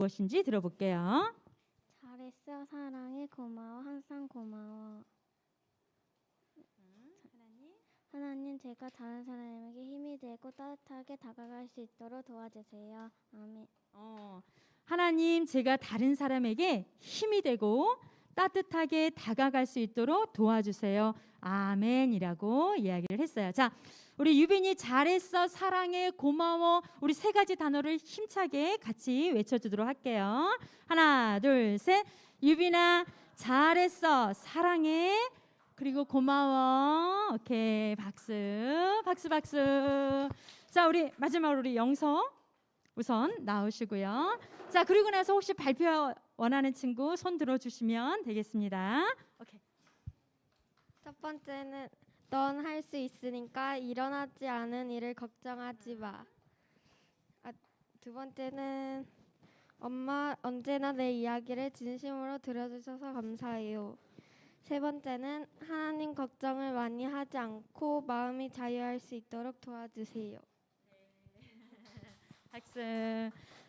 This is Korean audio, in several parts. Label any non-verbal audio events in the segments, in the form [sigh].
무엇인지 들어볼게요. 잘했어 사랑해 고마워 항상 고마워 하나님 제가 다른 사람에게 힘이 되고 따뜻하게 다가갈 수 있도록 도와주세요 아멘 어, 하나님 제가 다른 사람에게 힘이 되고 따뜻하게 다가갈 수 있도록 도와주세요. 아멘이라고 이야기를 했어요. 자, 우리 유빈이 잘했어, 사랑해, 고마워. 우리 세 가지 단어를 힘차게 같이 외쳐주도록 할게요. 하나, 둘, 셋. 유빈아, 잘했어, 사랑해. 그리고 고마워. 오케이, 박수, 박수, 박수. 자, 우리 마지막으로 우리 영서 우선 나오시고요. 자, 그리고 나서 혹시 발표 원하는 친구 손 들어 주시면 되겠습니다. 오케이. 첫 번째는 넌 할 수 있으니까 일어나지 않은 일을 걱정하지 마. 아, 두 번째는 엄마 언제나 내 이야기를 진심으로 들어주셔서 감사해요. 세 번째는 하나님 걱정을 많이 하지 않고 마음이 자유할 수 있도록 도와주세요. [laughs] 학습.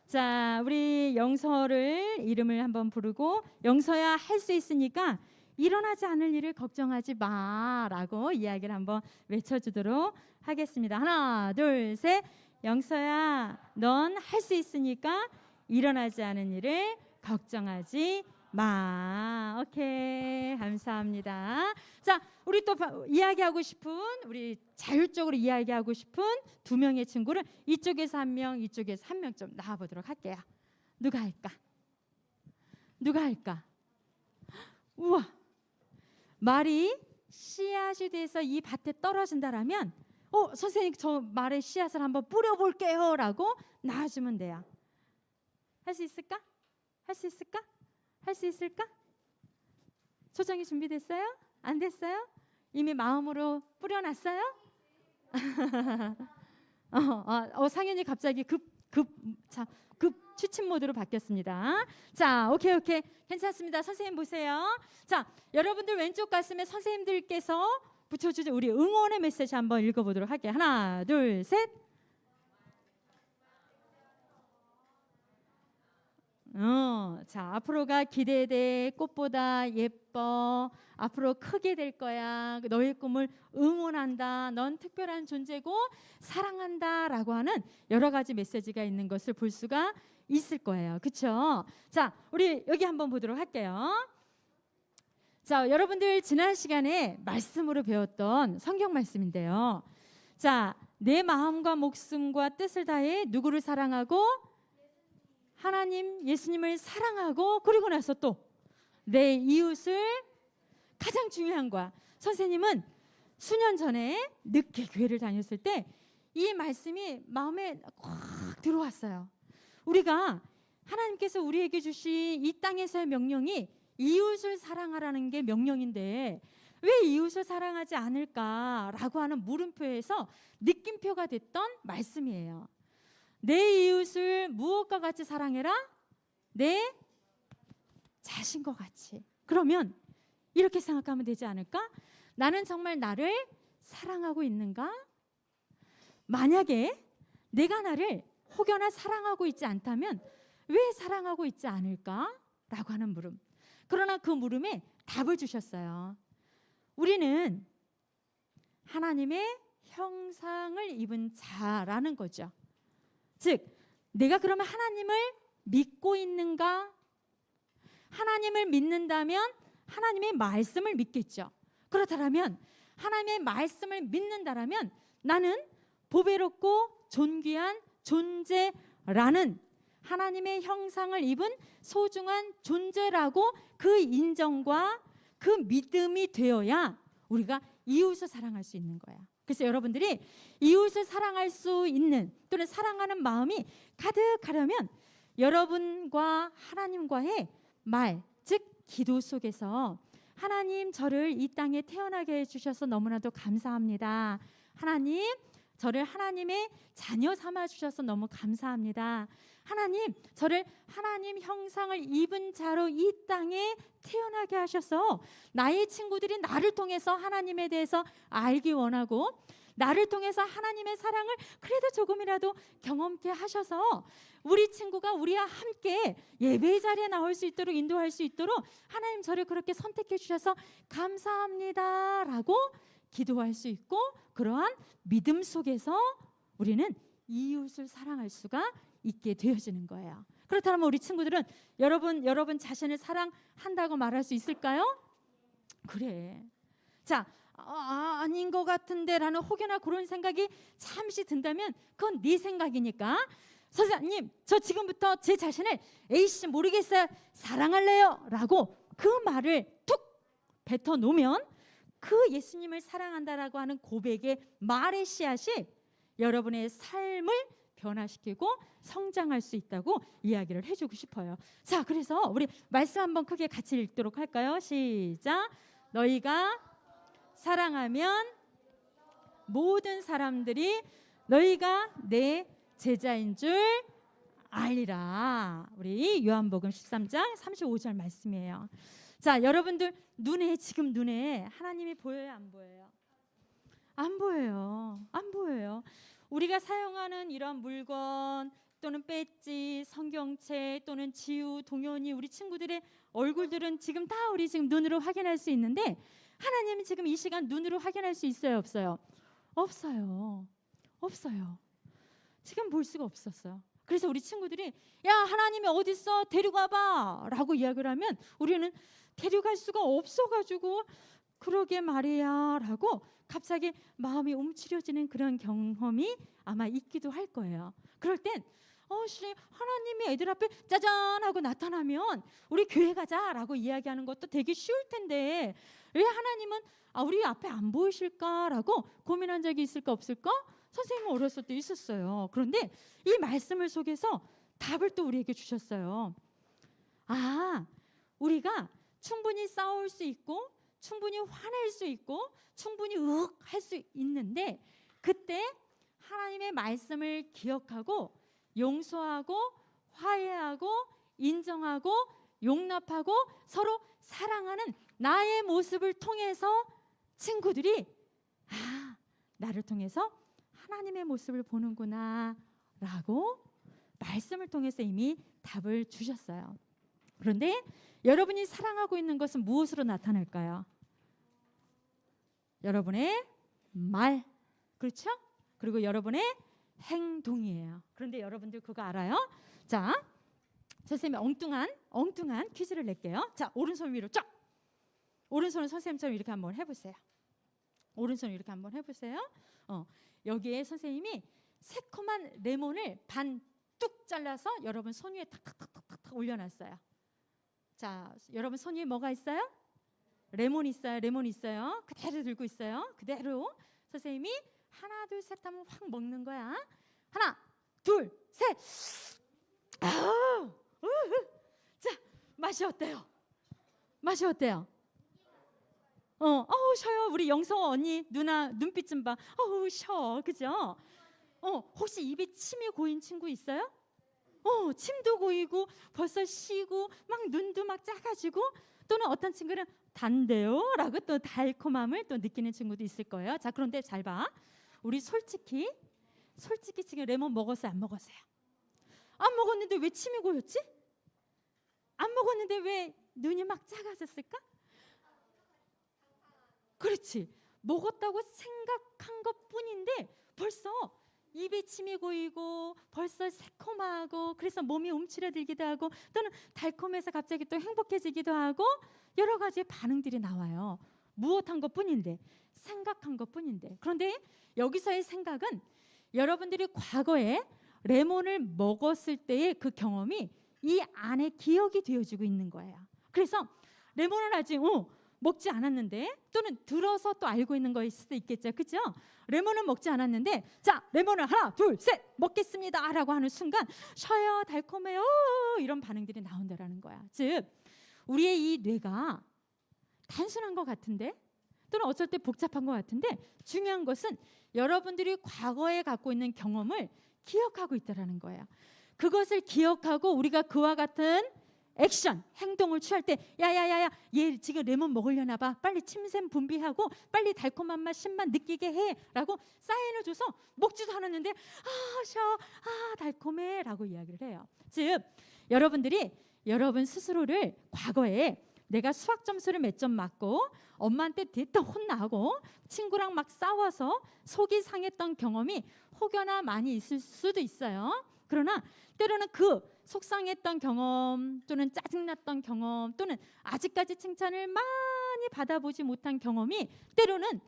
자, 우리 영서를 이름을 한번 부르고 영서야 할 수 있으니까 일어나지 않을 일을 걱정하지 마라고 이야기를 한번 외쳐주도록 하겠습니다. 하나, 둘, 셋. 영서야, 넌 할 수 있으니까 일어나지 않은 일을 걱정하지 마. 오케이. 감사합니다. 자, 우리 또 바- 이야기하고 싶은 우리 자율적으로 이야기하고 싶은 두 명의 친구를 이쪽에서 한 명, 이쪽에서 한 명 좀 나와 보도록 할게요. 누가 할까? 누가 할까? 우와. 말이 씨앗이 돼서 이 밭에 떨어진다라면 어, 선생님 저 말의 씨앗을 한번 뿌려 볼게요라고 나와주면 돼요. 할 수 있을까? 할 수 있을까? 할 수 있을까? 초장이 준비됐어요? 안 됐어요? 이미 마음으로 뿌려놨어요? [laughs] 어, 어, 어, 상현이 갑자기 급, 급, 자, 급 취침 모드로 바뀌었습니다. 자, 오케이, 오케이. 괜찮습니다. 선생님 보세요. 자, 여러분들 왼쪽 가슴에 선생님들께서 붙여주신 우리 응원의 메시지 한번 읽어보도록 할게요. 하나, 둘, 셋. 어, 자, 앞으로가 기대돼. 꽃보다 예뻐. 앞으로 크게 될 거야. 너의 꿈을 응원한다. 넌 특별한 존재고 사랑한다 라고 하는 여러 가지 메시지가 있는 것을 볼 수가 있을 거예요. 그렇죠? 자, 우리 여기 한번 보도록 할게요. 자, 여러분들 지난 시간에 말씀으로 배웠던 성경 말씀인데요. 자, 내 마음과 목숨과 뜻을 다해 누구를 사랑하고 하나님 예수님을 사랑하고 그리고 나서 또 내 이웃을 가장 중요한 거야. 선생님은 수년 전에 늦게 교회를 다녔을 때 이 말씀이 마음에 꽉 들어왔어요. 우리가 하나님께서 우리에게 주신 이 땅에서의 명령이 이웃을 사랑하라는 게 명령인데 왜 이웃을 사랑하지 않을까라고 하는 물음표에서 느낌표가 됐던 말씀이에요. 내 이웃을 무엇과 같이 사랑해라? 내 자신과 같이. 그러면 이렇게 생각하면 되지 않을까? 나는 정말 나를 사랑하고 있는가? 만약에 내가 나를 혹여나 사랑하고 있지 않다면 왜 사랑하고 있지 않을까? 라고 하는 물음. 그러나 그 물음에 답을 주셨어요. 우리는 하나님의 형상을 입은 자라는 거죠. 즉, 내가 그러면 하나님을 믿고 있는가? 하나님을 믿는다면 하나님의 말씀을 믿겠죠. 그렇다면 하나님의 말씀을 믿는다라면 나는 보배롭고 존귀한 존재라는 하나님의 형상을 입은 소중한 존재라고 그 인정과 그 믿음이 되어야 우리가 이웃을 사랑할 수 있는 거야. 그래서 여러분들이 이웃을 사랑할 수 있는 또는 사랑하는 마음이 가득하려면 여러분과 하나님과의 말, 즉 기도 속에서 하나님 저를 이 땅에 태어나게 해주셔서 너무나도 감사합니다. 하나님 저를 하나님의 자녀 삼아 주셔서 너무 감사합니다. 하나님 저를 하나님 형상을 입은 자로 이 땅에 태어나게 하셔서 나의 친구들이 나를 통해서 하나님에 대해서 알기 원하고 나를 통해서 하나님의 사랑을 그래도 조금이라도 경험케 하셔서 우리 친구가 우리와 함께 예배 자리에 나올 수 있도록 인도할 수 있도록 하나님 저를 그렇게 선택해 주셔서 감사합니다라고 기도할 수 있고 그러한 믿음 속에서 우리는 이웃을 사랑할 수가 있게 되어지는 거예요. 그렇다면 우리 친구들은 여러분 여러분 자신을 사랑한다고 말할 수 있을까요? 그래. 자, 아, 아닌 것 같은데라는 혹여나 그런 생각이 잠시 든다면 그건 네 생각이니까 선생님 저 지금부터 제 자신을 에이씨 모르겠어요 사랑할래요라고 그 말을 툭 뱉어 놓으면 그 예수님을 사랑한다라고 하는 고백의 말의 씨앗이 여러분의 삶을 변화시키고 성장할 수 있다고 이야기를 해주고 싶어요. 자, 그래서 우리 말씀 한번 크게 같이 읽도록 할까요? 시작. 너희가 사랑하면 모든 사람들이 너희가 내 제자인 줄 알리라. 우리 요한복음 13장 35절 말씀이에요. 자, 여러분들 눈에 지금 눈에 하나님이 보여요, 안 보여요? 안 보여요. 안 보여요. 우리가 사용하는 이런 물건 또는 배지, 성경책 또는 지우, 동현이 우리 친구들의 얼굴들은 지금 다 우리 지금 눈으로 확인할 수 있는데 하나님은 지금 이 시간 눈으로 확인할 수 있어요, 없어요? 없어요. 없어요. 지금 볼 수가 없었어요. 그래서 우리 친구들이 야 하나님이 어디 있어 데리고 와봐라고 이야기를 하면 우리는 데려갈 수가 없어가지고 그러게 말이야 라고 갑자기 마음이 움츠려지는 그런 경험이 아마 있기도 할 거예요. 그럴 땐 어, 씨, 하나님이 애들 앞에 짜잔 하고 나타나면 우리 교회 가자라고 이야기하는 것도 되게 쉬울 텐데 왜 하나님은 아, 우리 앞에 안 보이실까라고 고민한 적이 있을까 없을까? 선생님은 어렸을 때 있었어요. 그런데 이 말씀을 속에서 답을 또 우리에게 주셨어요. 아, 우리가 충분히 싸울 수 있고 충분히 화낼 수 있고 충분히 으윽 할 수 있는데 그때 하나님의 말씀을 기억하고 용서하고 화해하고 인정하고 용납하고 서로 사랑하는 나의 모습을 통해서 친구들이 아 나를 통해서 하나님의 모습을 보는구나 라고 말씀을 통해서 이미 답을 주셨어요. 그런데 여러분이 사랑하고 있는 것은 무엇으로 나타날까요? 여러분의 말, 그렇죠? 그리고 여러분의 행동이에요. 그런데 여러분들 그거 알아요? 자, 선생님이 엉뚱한 엉뚱한 퀴즈를 낼게요. 자, 오른손 위로 쫙. 오른손을 선생님처럼 이렇게 한번 해보세요. 오른손 이렇게 한번 해보세요. 어, 여기에 선생님이 새콤한 레몬을 반 뚝 잘라서 여러분 손 위에 탁탁탁탁탁 올려놨어요. 자, 여러분 손 위에 뭐가 있어요? 레몬 있어요. 레몬 있어요. 그대로 들고 있어요. 그대로 선생님이 하나 둘 셋 하면 확 먹는 거야. 하나, 둘, 셋. 아우. 자, 맛이 어때요? 맛이 어때요? 어, 어우 쉬어요. 우리 영서 언니 누나 눈빛 좀 봐. 어우 쉬어, 그죠? 어, 혹시 입에 침이 고인 친구 있어요? 어, 침도 고이고 벌써 쉬고 막 눈도 막 작아지고 또는 어떤 친구는 단데요라고 또 달콤함을 또 느끼는 친구도 있을 거예요. 자, 그런데 잘 봐. 우리 솔직히 솔직히 지금 레몬 먹었어요, 안 먹었어요? 안 먹었는데 왜 침이 고였지? 안 먹었는데 왜 눈이 막 작아졌을까? 그렇지. 먹었다고 생각한 것 뿐인데 벌써 입에 침이 고이고 벌써 새콤하고 그래서 몸이 움츠러들기도 하고 또는 달콤해서 갑자기 또 행복해지기도 하고 여러 가지 반응들이 나와요. 무엇한 것 뿐인데 생각한 것 뿐인데 그런데 여기서의 생각은 여러분들이 과거에 레몬을 먹었을 때의 그 경험이 이 안에 기억이 되어지고 있는 거예요. 그래서 레몬을 아직 어, 먹지 않았는데 또는 들어서 또 알고 있는 거일 수도 있겠죠. 그죠? 레몬은 먹지 않았는데 자, 레몬을 하나, 둘, 셋 먹겠습니다 라고 하는 순간 셔요, 달콤해요 이런 반응들이 나온다라는 거야. 즉 우리의 이 뇌가 단순한 것 같은데 또는 어쩔 때 복잡한 것 같은데 중요한 것은 여러분들이 과거에 갖고 있는 경험을 기억하고 있다라는 거예요. 그것을 기억하고 우리가 그와 같은 액션 행동을 취할 때 야야야야 얘 지금 레몬 먹으려나 봐. 빨리 침샘 분비하고 빨리 달콤한 맛 신맛 느끼게 해 라고 사인을 줘서 먹지도 않았는데 아 셔 아 달콤해 라고 이야기를 해요. 즉 여러분들이 여러분 스스로를 과거에 내가 수학 점수를 몇 점 맞고 엄마한테 대뜸 혼나고 친구랑 막 싸워서 속이 상했던 경험이 혹여나 많이 있을 수도 있어요. 그러나 때로는 그 속상했던 경험 또는 짜증났던 경험 또는 아직까지 칭찬을 많이 받아보지 못한 경험이 때로는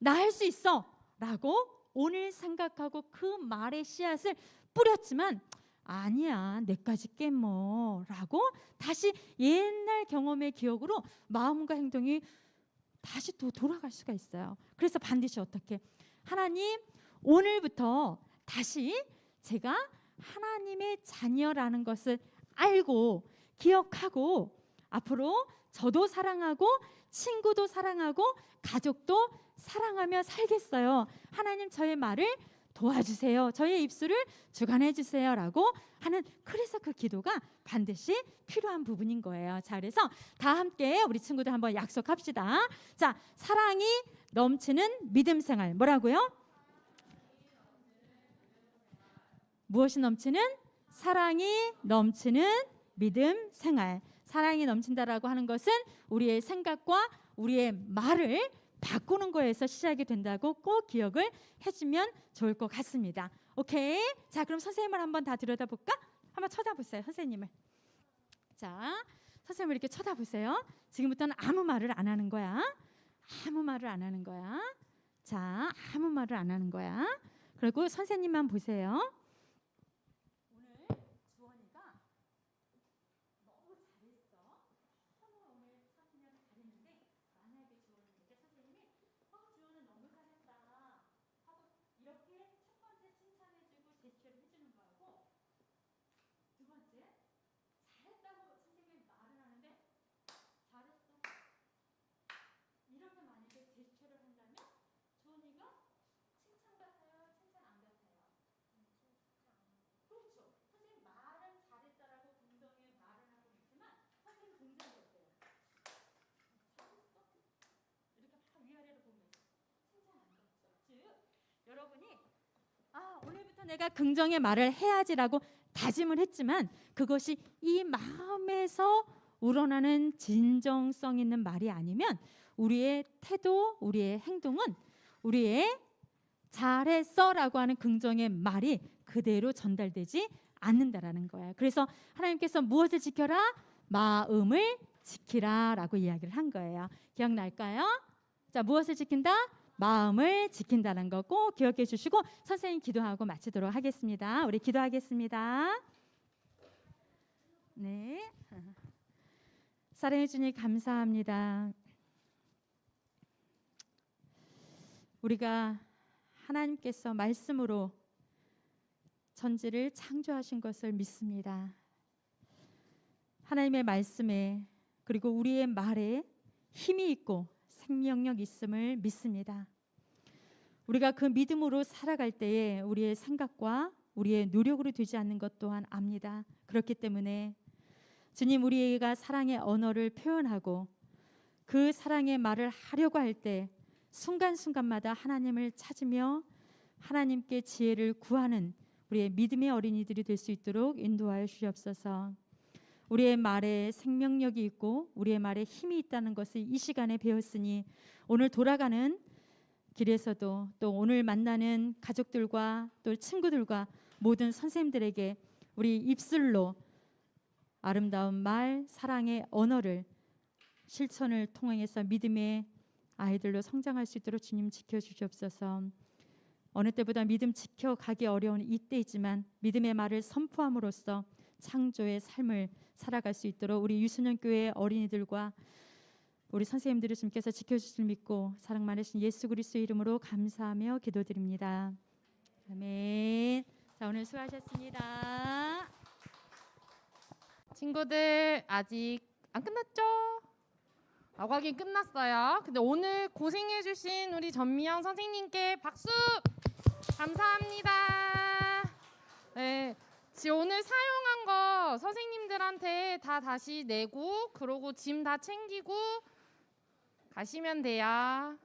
나 할 수 있어 라고 오늘 생각하고 그 말의 씨앗을 뿌렸지만 아니야 내까지 깨뭐 라고 다시 옛날 경험의 기억으로 마음과 행동이 다시 또 돌아갈 수가 있어요. 그래서 반드시 어떻게 하나님 오늘부터 다시 제가 하나님의 자녀라는 것을 알고 기억하고 앞으로 저도 사랑하고 친구도 사랑하고 가족도 사랑하며 살겠어요. 하나님 저의 말을 도와주세요. 저의 입술을 주관해 주세요라고 하는 그래서 그 기도가 반드시 필요한 부분인 거예요. 자, 그래서 다 함께 우리 친구들 한번 약속합시다. 자, 사랑이 넘치는 믿음 생활 뭐라고요? 무엇이 넘치는 사랑이 넘치는 믿음 생활. 사랑이 넘친다라고 하는 것은 우리의 생각과 우리의 말을 바꾸는 거에서 시작이 된다고 꼭 기억을 해주면 좋을 것 같습니다. 오케이. 자, 그럼 선생님을 한번 다 들여다볼까? 한번 쳐다보세요, 선생님을. 자, 선생님을 이렇게 쳐다보세요. 지금부터는 아무 말을 안 하는 거야. 아무 말을 안 하는 거야. 자, 아무 말을 안 하는 거야. 그리고 선생님만 보세요. 오늘 주원이가 너무 잘했어. 선우가 오늘 선생님 잘했는데 만약에 주원이에게 선생님이 어 주원은 너무 잘했다 하고 이렇게 첫 번째 칭찬해주고 제스처를 해주는 거하고 두 번째 잘했다고 선생님이 말을 하는데 잘했어 이렇게 만약에 제스처를 한다면 주원이가 칭찬 같아요 칭찬 안 같아요 그렇죠 선생님 말은 잘했다라고 긍정의 말을 하고 있지만 선생님 긍정이 어때요? 잘했어 이렇게 막 위아래로 보면 칭찬 안 받죠. 즉 여러분이 아 오늘부터 내가 긍정의 말을 해야지라고 다짐을 했지만 그것이 이 마음에서 우러나는 진정성 있는 말이 아니면 우리의 태도, 우리의 행동은 우리의 잘했어라고 하는 긍정의 말이 그대로 전달되지 않는다라는 거예요. 그래서 하나님께서 무엇을 지켜라? 마음을 지키라라고 이야기를 한 거예요. 기억날까요? 자, 무엇을 지킨다? 마음을 지킨다는 거 꼭 기억해 주시고 선생님 기도하고 마치도록 하겠습니다. 우리 기도하겠습니다. 네. 사랑해 주님 감사합니다. 우리가 하나님께서 말씀으로 전지를 창조하신 것을 믿습니다. 하나님의 말씀에 그리고 우리의 말에 힘이 있고 생명력 있음을 믿습니다. 우리가 그 믿음으로 살아갈 때에 우리의 생각과 우리의 노력으로 되지 않는 것 또한 압니다. 그렇기 때문에 주님 우리가 사랑의 언어를 표현하고 그 사랑의 말을 하려고 할 때 순간순간마다 하나님을 찾으며 하나님께 지혜를 구하는 우리의 믿음의 어린이들이 될 수 있도록 인도하여 주시옵소서. 우리의 말에 생명력이 있고 우리의 말에 힘이 있다는 것을 이 시간에 배웠으니 오늘 돌아가는 길에서도 또 오늘 만나는 가족들과 또 친구들과 모든 선생님들에게 우리 입술로 아름다운 말, 사랑의 언어를 실천을 통해서 믿음의 아이들로 성장할 수 있도록 주님 지켜 주시옵소서. 어느 때보다 믿음 지켜가기 어려운 이때이지만 믿음의 말을 선포함으로써 창조의 삶을 살아갈 수 있도록 우리 유수년 교회 어린이들과 우리 선생님들을 주님께서 지켜주실 믿고 사랑 많으신 예수 그리스도 이름으로 감사하며 기도드립니다. 아멘. 자 오늘 수고하셨습니다. 친구들 아직 안 끝났죠? 하긴 끝났어요. 근데 오늘 고생해주신 우리 전미영 선생님께 박수 감사합니다. 네, 지 오늘 사용한 거 선생님들한테 다 다시 내고 그러고 짐 다 챙기고 가시면 돼요.